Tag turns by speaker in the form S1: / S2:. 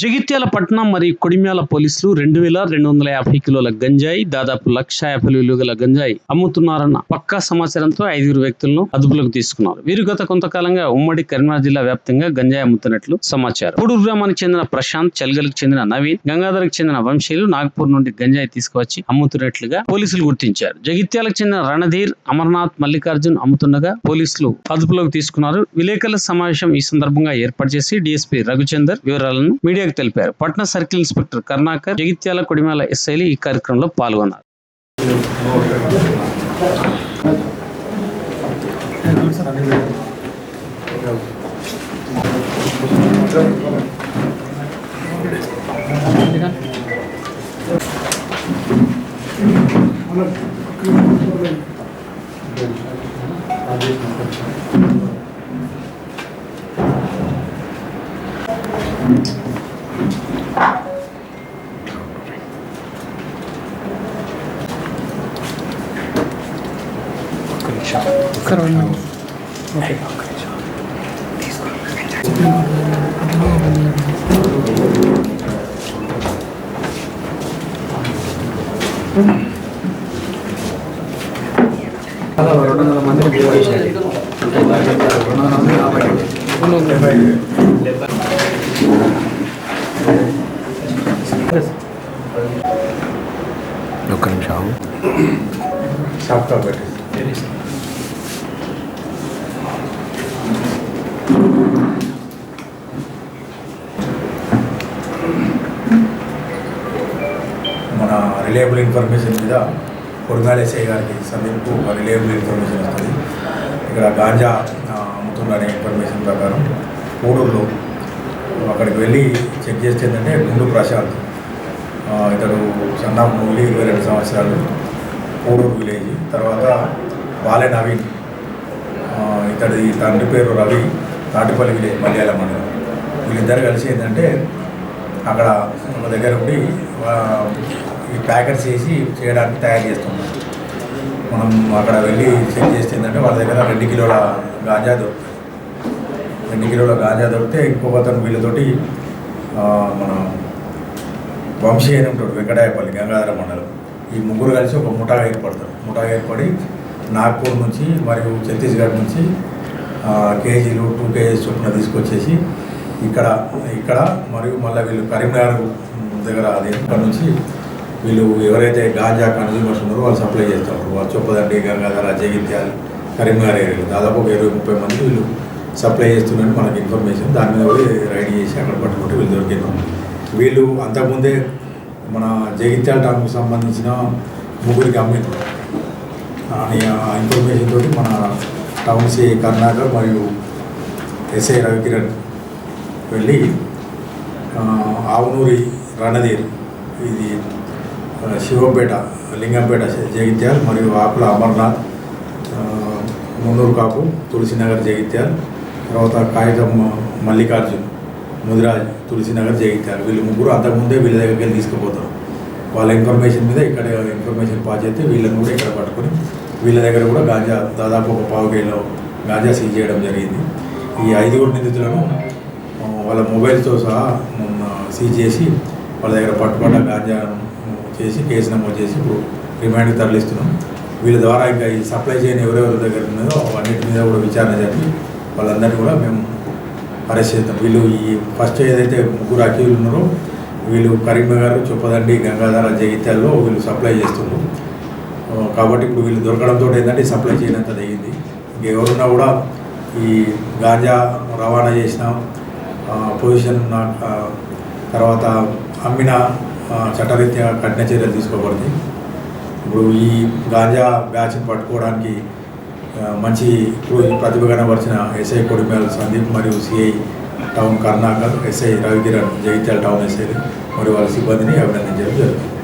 S1: జగిత్యాల పట్నం మరియు కొడిమ్యాల పోలీసులు రెండు వేల రెండు వందల యాభై కిలోల గంజాయి దాదాపు లక్ష యాభై విలువ గల గంజాయి అమ్ముతున్నారన్న పక్కా సమాచారంతో ఐదుగురు వ్యక్తులను అదుపులోకి తీసుకున్నారు. వీరు గత కొంతకాలంగా ఉమ్మడి కరీంనగర్ జిల్లా వ్యాప్తంగా గంజాయి అమ్ముతున్నట్లు సమాచారం. పూడూరు గ్రామానికి చెందిన ప్రశాంత్ చల్గలకు చెందిన నవీన్ గంగాధర్కి చెందిన వంశీలు నాగపూర్ నుండి గంజాయి తీసుకువచ్చి అమ్ముతున్నట్లుగా పోలీసులు గుర్తించారు. జగిత్యాలకు చెందిన రణధీర్ అమర్నాథ్ మల్లికార్జున్ అమ్ముతుండగా పోలీసులు అదుపులోకి తీసుకున్నారు. విలేకరుల సమావేశం ఈ సందర్భంగా ఏర్పాటు చేసి డిఎస్పీ రఘుచందర్ వివరాలను మీడియా మీడియాకు తెలిపారు పట్న సర్కిల్ ఇన్స్పెక్టర్ కర్ణాకర్ జగిత్యాల కొడిమేల ఎస్ఐలు ఈ కార్యక్రమంలో పాల్గొన్నారు
S2: Thank you. రెండు వందల మంది యాభై ఒక్క నిమిషం
S3: సాఫ్ట్వేర్ పెట్టి మన రిలయబుల్ ఇన్ఫర్మేషన్ మీద కొడుగాల ఎస్ఐ గారికి సందీప్కు ఒక రిలయబుల్ ఇన్ఫర్మేషన్ వస్తుంది ఇక్కడ గాంజా ఆ, అమ్ముతున్నారనే ఇన్ఫర్మేషన్ ప్రకారం కోడూరులో అక్కడికి వెళ్ళి చెక్ చేస్తే ఏంటంటే గుండు ప్రశాంత్ ఇతడు సన్నా మూలి ఇరవై రెండు సంవత్సరాలు కోడూరు విలేజ్ తర్వాత బాలే నవీన్ ఇతడి తండ్రి పేరు రవి తాటిపల్లి విలేజ్ మలయాళ మండలం. వీళ్ళిద్దరు కలిసి ఏంటంటే అక్కడ ఒక దగ్గర ఉండి ఈ ప్యాకెట్స్ చేసి చేయడానికి తయారు చేస్తున్నారు. మనం అక్కడ వెళ్ళి చెక్ చేస్తే ఏంటంటే వాళ్ళ దగ్గర రెండు కిలోల గాంజా దొరుకుతుంది. రెండు కిలోల గాంజా దొరికితే ఇంకొక అతను వీళ్ళతోటి మన వంశీ అని ఉంటాడు వెంకటాయపల్లి గంగాధర మండలం. ఈ ముగ్గురు కలిసి ఒక ముఠా ఏర్పడతారు. ముఠా ఏర్పడి నాగ్పూర్ నుంచి మరియు ఛత్తీస్గఢ్ నుంచి కేజీలు టూ కేజీస్ చొప్పున తీసుకొచ్చేసి ఇక్కడ ఇక్కడ మరియు మళ్ళీ వీళ్ళు కరీంనగర్ దగ్గర అది ఇక్కడ నుంచి వీళ్ళు ఎవరైతే గాంజా కన్జ్యూమర్స్ ఉన్నారో వాళ్ళు సప్లై చేస్తారు. వాళ్ళు చొప్పదండి గంగాధర జగిత్యాల కరీంనగర్ ఏరియాలో దాదాపు ఒక ఇరవై ముప్పై మంది వీళ్ళు సప్లై చేస్తున్నట్టు మనకి ఇన్ఫర్మేషన్. దాని మీద పోయి రైడ్ చేసి అక్కడ పట్టుకుంటే వీళ్ళు దొరికినాం వీళ్ళు అంతకుముందే మన జగిత్యాల టౌన్కి సంబంధించిన ముగ్గురికి అమ్మి అని ఆ ఇన్ఫర్మేషన్ తోటి మన టౌన్ సి కర్ణాకర్ మరియు ఎస్ఐ రవికిరణ్ వెళ్ళి ఆవునూరి రణధీర్ ఇది శివంపేట లింగంపేట జగిత్యాల్ మరియు ఆకుల అమర్నాథ్ మున్నూరు కాపు తులసినగర్ జగిత్యాల్ తర్వాత కాగితం మల్లికార్జున్ ముదిరాజ్ తులసినగర్ జగిత్యాల్ వీళ్ళు ముగ్గురు అంతకుముందే వీళ్ళ దగ్గరికి వెళ్ళి తీసుకుపోతారు. వాళ్ళ ఇన్ఫర్మేషన్ మీద ఇక్కడ ఇన్ఫర్మేషన్ పాస్ చేస్తే వీళ్ళని కూడా ఇక్కడ పట్టుకొని వీళ్ళ దగ్గర కూడా గాంజా దాదాపు ఒక పావు గాజా గాంజా సీజ్ చేయడం జరిగింది. ఈ ఐదుగురు నిందితులను వాళ్ళ మొబైల్తో సహా సీజ్ చేసి వాళ్ళ దగ్గర పట్టుబడ్డ గాంజా చేసి కేసు నమోదు చేసి ఇప్పుడు రిమాండ్కి తరలిస్తున్నాం. వీళ్ళ ద్వారా ఇంకా ఈ సప్లై చేయని ఎవరెవరి దగ్గర ఉన్నదో అన్నిటి మీద కూడా విచారణ జరిపి వాళ్ళందరినీ కూడా మేము అరెస్ట్ వీళ్ళు ఈ ఫస్ట్ ఏదైతే ముగ్గురు అక్యూలు ఉన్నారో వీళ్ళు కరీంనగర్ చొప్పదండి గంగాధర జగిత్యాల్లో వీళ్ళు సప్లై చేస్తున్నారు. కాబట్టి ఇప్పుడు వీళ్ళు దొరకడంతో ఏంటంటే సప్లై చేయనంత తగ్గింది ఎవరున్నా కూడా ఈ గాంజా రవాణా చేసిన పొజిషన్ ఉన్న తర్వాత అమ్మిన చట్టరీత్యా కఠిన చర్యలు తీసుకోబడుతుంది ఇప్పుడు ఈ గాంజా బ్యాచ్ని పట్టుకోవడానికి మంచి ప్రతిభ కనబరిచిన ఎస్ఐ కొడిమేల సందీప్ మరియు CI town Karnakar SI Ravikiran Jagtial town SI మరియు వాళ్ళ సిబ్బందిని అభినందించడం జరుగుతుంది